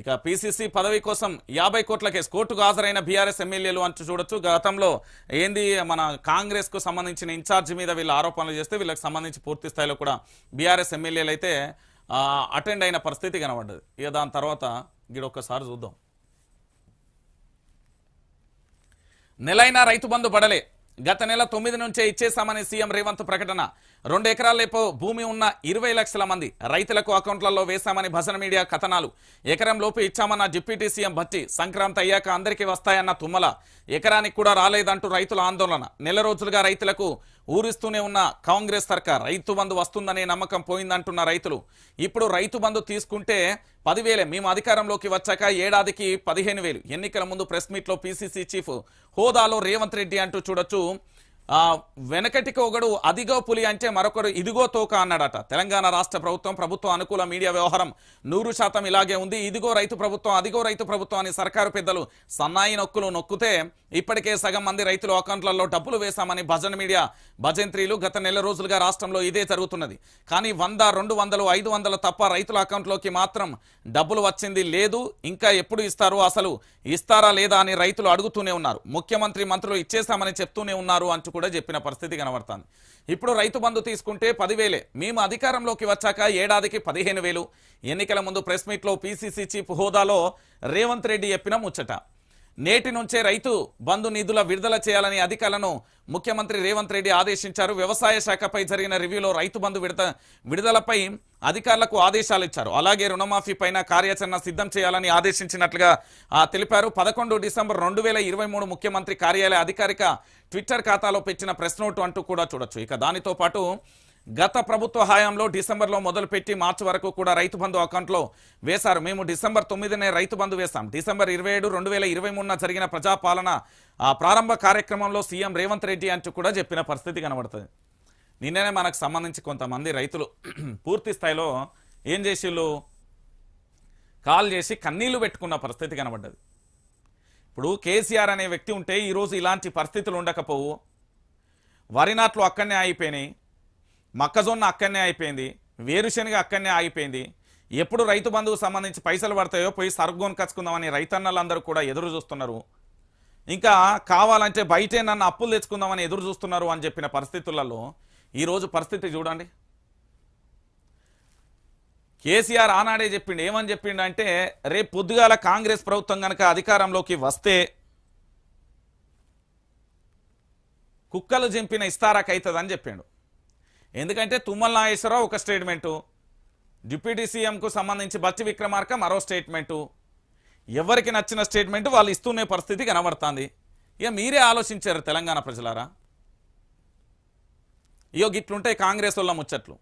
ఇక పిసిసి పదవి కోసం యాభై కోట్ల కేసు కోర్టుకు హాజరైన బీఆర్ఎస్ ఎమ్మెల్యేలు అంటూ చూడొచ్చు. గతంలో ఏంది మన కాంగ్రెస్కు సంబంధించిన ఇన్ఛార్జ్ మీద వీళ్ళు ఆరోపణలు చేస్తే వీళ్ళకి సంబంధించి పూర్తి స్థాయిలో కూడా బీఆర్ఎస్ ఎమ్మెల్యేలు అయితే అటెండ్ అయిన పరిస్థితి కనబడ్డది. ఇక దాని తర్వాత గిడొక్కసారి చూద్దాం. నెలైనా రైతు బంధు పడలే. గత నెల తొమ్మిది నుంచే ఇచ్చేశామని సీఎం రేవంత్ ప్రకటన. రెండు ఎకరాలేపు భూమి ఉన్న ఇరవై లక్షల మంది రైతులకు అకౌంట్లలో వేశామని భజన మీడియా కథనాలు. ఎకరంలోపు ఇచ్చామన్న డిప్యూటీ సీఎం భట్టి సంక్రాంతి అయ్యాక అందరికీ వస్తాయన్న తుమ్మల. ఎకరానికి కూడా రాలేదంటూ రైతుల ఆందోళన. నెల రోజులుగా రైతులకు ఊరిస్తూనే ఉన్న కాంగ్రెస్ సర్కార్ రైతు బంధు వస్తుందనే నమ్మకం పోయిందంటున్న రైతులు. ఇప్పుడు రైతు బంధు తీసుకుంటే పదివేలే మేము అధికారంలోకి వచ్చాక ఏడాదికి పదిహేను వేలు. ఎన్నికల ముందు ప్రెస్ మీట్లో పీసీసీ చీఫ్ హోదాలో రేవంత్ రెడ్డి అంటూ చూడొచ్చు వెనకటికి ఒకడు అదిగో పులి అంటే మరొకరు ఇదిగో తోక అన్నాడట. తెలంగాణ రాష్ట్ర ప్రభుత్వం ప్రభుత్వం అనుకూల మీడియా వ్యవహారం నూరు శాతం ఇలాగే ఉంది. ఇదిగో రైతు ప్రభుత్వం అదిగో రైతు ప్రభుత్వం అని సర్కారు పెద్దలు సన్నాయి నొక్కులు నొక్కితే ఇప్పటికే సగం మంది రైతుల అకౌంట్లలో డబ్బులు వేశామని భజన మీడియా భజంత్రీలు గత నెల రోజులుగా రాష్ట్రంలో ఇదే జరుగుతున్నది. కానీ వంద రెండు వందలు ఐదు వందలు తప్ప రైతుల అకౌంట్లోకి మాత్రం డబ్బులు వచ్చింది లేదు. ఇంకా ఎప్పుడు ఇస్తారు అసలు ఇస్తారా లేదా అని రైతులు అడుగుతూనే ఉన్నారు. ముఖ్యమంత్రి మంత్రులు ఇచ్చేశామని చెప్తూనే ఉన్నారు అంటూ కూడా చెప్పిన పరిస్థితి కనబడుతుంది. ఇప్పుడు రైతు బంధు తీసుకుంటే పదివేలే. మేము అధికారంలోకి వచ్చాక ఏడాదికి పదిహేను వేలు. ఎన్నికల ముందు ప్రెస్ మీట్లో పీసీసీ చీఫ్ హోదాలో రేవంత్ రెడ్డి చెప్పిన ముచ్చట. నేటి నుంచే రైతు బంధు నిధుల విడుదల చేయాలని అధికారులను ముఖ్యమంత్రి రేవంత్ రెడ్డి ఆదేశించారు. వ్యవసాయ శాఖపై జరిగిన రివ్యూలో రైతు బంధు విడత విడుదలపై అధికారులకు ఆదేశాలు ఇచ్చారు. అలాగే రుణమాఫీ పైన కార్యాచరణ సిద్ధం చేయాలని ఆదేశించినట్లుగా తెలిపారు. పదకొండు డిసెంబర్ రెండు వేల ఇరవై మూడు ముఖ్యమంత్రి కార్యాలయ అధికారిక ట్విట్టర్ ఖాతాలో పెట్టిన ప్రెస్ నోటు అంటూ కూడా చూడొచ్చు. ఇక దానితో పాటు గత ప్రభుత్వ హయాంలో డిసెంబర్లో మొదలుపెట్టి మార్చి వరకు కూడా రైతు బంధు అకౌంట్లో వేశారు. మేము డిసెంబర్ తొమ్మిదినే రైతు బంధు వేశాం. డిసెంబర్ ఇరవై ఏడు రెండు వేల ఇరవై మూడున జరిగిన ప్రజాపాలన ఆ ప్రారంభ కార్యక్రమంలో సీఎం రేవంత్ రెడ్డి అంటూ కూడా చెప్పిన పరిస్థితి కనబడుతుంది. నిన్ననే మనకు సంబంధించి కొంతమంది రైతులు పూర్తి స్థాయిలో ఏం చేసిళ్ళు? కాల్ చేసి కన్నీళ్ళు పెట్టుకున్న పరిస్థితి కనబడ్డది. ఇప్పుడు కేసీఆర్ అనే వ్యక్తి ఉంటే ఈరోజు ఇలాంటి పరిస్థితులు ఉండకపోవు. వరి నాట్లు అక్కడనే అయిపోయినాయి మొక్కజొన్న అక్కడనే అయిపోయింది వేరుశనగ అక్కడనే ఆగిపోయింది. ఎప్పుడు రైతు బంధువుకు సంబంధించి పైసలు పడతాయో పోయి సరుకు కచ్చుకుందామని రైతన్నలందరూ కూడా ఎదురు చూస్తున్నారు. ఇంకా కావాలంటే బయటే నన్ను అప్పులు తెచ్చుకుందామని ఎదురు చూస్తున్నారు అని చెప్పిన పరిస్థితులలో ఈరోజు పరిస్థితి చూడండి. కేసీఆర్ ఆనాడే చెప్పిండు ఏమని చెప్పిండు అంటే రేపు పొద్దుగాల కాంగ్రెస్ ప్రభుత్వం కనుక అధికారంలోకి వస్తే కుక్కలు చింపిన ఇస్తారాకైతుందని చెప్పిండు. ఎందుకంటే తుమ్మల నాగేశ్వరరావు ఒక స్టేట్మెంటు డిప్యూటీ సీఎంకు సంబంధించి బట్టి విక్రమార్క మరో స్టేట్మెంటు. ఎవరికి నచ్చిన స్టేట్మెంట్ వాళ్ళు ఇస్తూనే పరిస్థితి కనబడుతుంది. ఇక మీరే ఆలోచించారు తెలంగాణ ప్రజలారా? ఇయో గిట్లుంటే కాంగ్రెస్ వాళ్ళ ముచ్చట్లు.